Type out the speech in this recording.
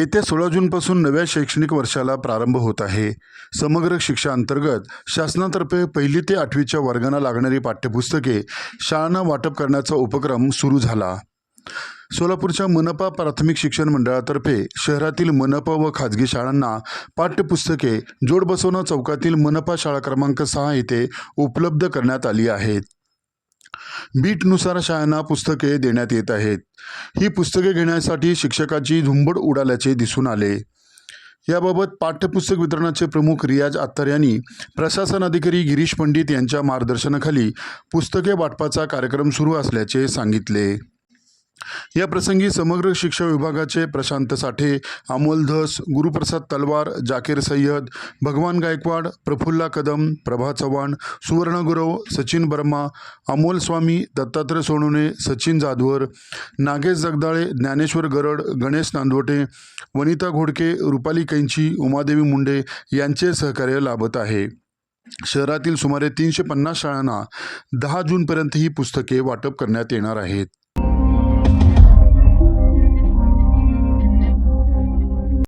येत्या सोळा जूनपासून नव्या शैक्षणिक वर्षाला प्रारंभ होत आहे. समग्र शिक्षा अंतर्गत शासनातर्फे पहिली ते आठवीच्या वर्गांना लागणारी पाठ्यपुस्तके शाळांना वाटप करण्याचा उपक्रम सुरू झाला. सोलापूरच्या मनपा प्राथमिक शिक्षण मंडळातर्फे शहरातील मनपा व खाजगी शाळांना पाठ्यपुस्तके जोडबसवणा चौकातील मनपा शाळा क्रमांक सहा येथे उपलब्ध करण्यात आली आहेत. बीटनुसार शाळांना पुस्तके देण्यात येत आहेत. ही पुस्तके घेण्यासाठी शिक्षकाची झुंबड उडाल्याचे दिसून आले. याबाबत पाठ्यपुस्तक वितरणाचे प्रमुख रियाज अत्तर यांनी प्रशासन अधिकारी गिरीश पंडित यांच्या मार्गदर्शनाखाली पुस्तके वाटपाचा कार्यक्रम सुरू असल्याचे सांगितले. या प्रसंगी समग्र शिक्षा विभागाचे प्रशांत साठे अमोल धस गुरुप्रसाद तलवार जाकीर सय्यद भगवान गायकवाड प्रफुल्ला कदम प्रभा चव्हाण सुवर्ण गुरव सचिन बर्मा अमोल स्वामी दत्तात्रय सोनवणे सचिन जाधवर नागेश जगदाळे ज्ञानेश्वर गरड गणेश नांदवटे वनिता घोडके रुपाली कैंची उमादेवी मुंडे यांचे सहकार्य लाभत आहे. शहरातील सुमारे तीनशे पन्नास शाळांना दहा जूनपर्यंत ही पुस्तके वाटप करण्यात येणार आहेत.